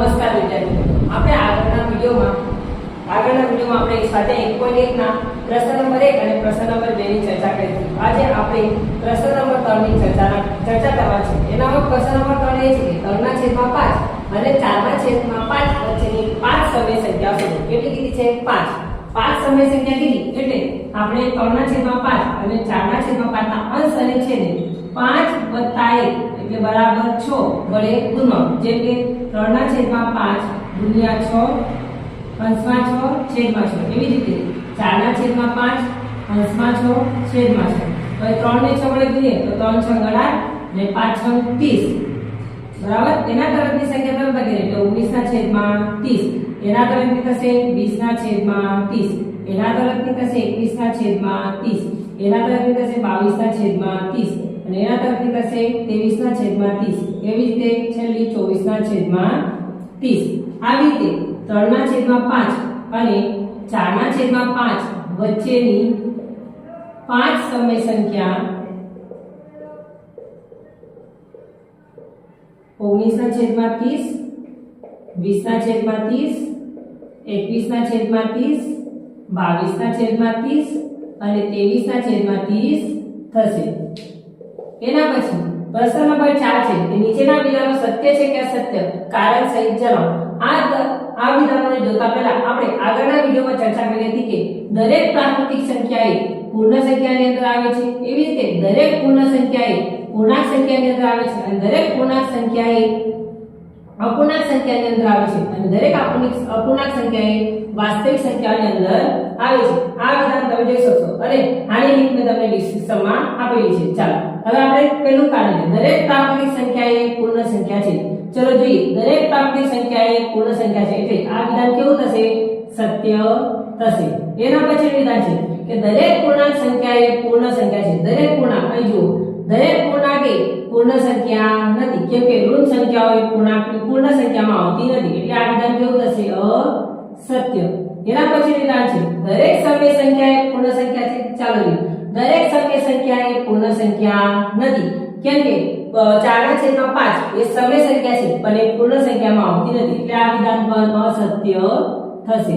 નમસ્કાર વિદ્યાર્થીઓ. આપણે આગળના વિડીયોમાં આગળના વિડીયોમાં આપણે સાથે એક પોઈન્ટ એકના પ્રશ્ન નંબર એક અને પ્રશ્ન નંબર બે ની ચર્ચા કરી હતી આજે આપણે પ્રશ્ન નંબર ત્રણની ચર્ચા ચર્ચા કરવા છે. એનામાં પ્રશ્ન નંબર ત્રણ એ છે કે ત્રણના છેદમાં પાંચ અને ચારના છેદમાં પાંચ વચ્ચેની પાંચ સમય સંખ્યા શોધો કેટલી કીધી છે? પાંચ. પાંચ સમય સંખ્યા કીધી? એટલે આપણે ત્રણના છેદમાં પાંચ અને ચારના છેદમાં પાંચના અંશ અને છેદે પાંચ વત્તા એક એટલે બરાબર છ વડે ગુણો. જે કે ત્રણના છેદમાં પાંચ, ગુણ્યા છ અંશમાં છ, છેદમાં છ. એવી રીતે ચારના છેદમાં પાંચ અંશમાં છ, છેદમાં છ. હવે ત્રણ ને છ વડે ગુણીએ તો ત્રણ છ ગણા ને પાંચ છ ત્રીસ. બરાબર? એના તરફની સંખ્યા તમે બધી એટલે ઓગણીસના છેદમાં ત્રીસ. એના તરફની થશે વીસના છેદમાં ત્રીસ. એના તરફની થશે એકવીસના છેદમાં ત્રીસ. એના તરફની થશે બાવીસના છેદમાં ત્રીસ. અને આ તરફથી થશે ત્રેવીસના છેદમાં ત્રીસ. એવી રીતે? છેલ્લી ચોવીસના છેદમાં ત્રીસ. આવી રીતે ત્રણના છેદમાં પાંચ અને ચારના છેદમાં પાંચ વચ્ચેની પાંચ સમય સંખ્યા ઓગણીસના છેદમાં ત્રીસ, વીસના છેદમાં ત્રીસ, એકવીસના છેદમાં ત્રીસ, બાવીસના છેદમાં ત્રીસ અને ત્રેવીસના છેદમાં ત્રીસ થશે. એના પછી પ્રશ્ન નંબર 4 છે કે નીચેના વિધાનો સત્ય છે કે અસત્ય? કારણ સહિત જણાવો આ આ વિધાનોને જોતા પહેલા આપણે આગળના વિડીયોમાં ચર્ચા કરી હતી કે દરેક પ્રાકૃતિક સંખ્યા એ પૂર્ણ સંખ્યાની અંદર આવે છે. એવી રીતે દરેક પૂર્ણ સંખ્યા એ પૂર્ણાંક સંખ્યાની અંદર આવે છે અને દરેક પૂર્ણાંક સંખ્યા એ અપૂર્ણાંક સંખ્યાની અંદર આવે છે. અને દરેક અપૂર્ણાંક સંખ્યા એ વાસ્તવિક સંખ્યાની અંદર આવે છે. આ વિધાન તમે જોઈ શકશો. અને આની લિંક મેં તમને ડિસ્ક્રિપ્શનમાં આપેલી છે. ચાલો. હવે આપણે પહેલું કારણ છે દરેક તાપની સંખ્યા એ પૂર્ણ સંખ્યા છે. ચલો જોઈએ. દરેક તાપની સંખ્યા એ પૂર્ણ સંખ્યા છે. એટલે આ વિધાન કેવું થશે? સત્ય થશે. એના પછી વિધાન છે કે દરેક પૂર્ણાંક સંખ્યા એ પૂર્ણ સંખ્યા છે. દરેક પૂર્ણાંક, અહીં જુઓ. દરેક પૂર્ણાંક એ પૂર્ણ સંખ્યા નથી. કેમ કે ઋણ સંખ્યાઓ એ પૂર્ણાંક પૂર્ણ સંખ્યામાં આવતી નથી. એટલે આ વિધાન કેવું થશે? અસત્ય. એના પછી વિધાન છે, દરેક સમય સંખ્યા એ પૂર્ણ સંખ્યા છે. ચાલો દરેક સમય સંખ્યા એ સંખ્યા નથી. કેમ કે ચારના છેદમાં પાંચ એ સમય સંખ્યા છે, પણ એ પૂર્ણ સંખ્યામાં આવતી નથી. એટલે આ વિધાન પણ અસત્ય થશે.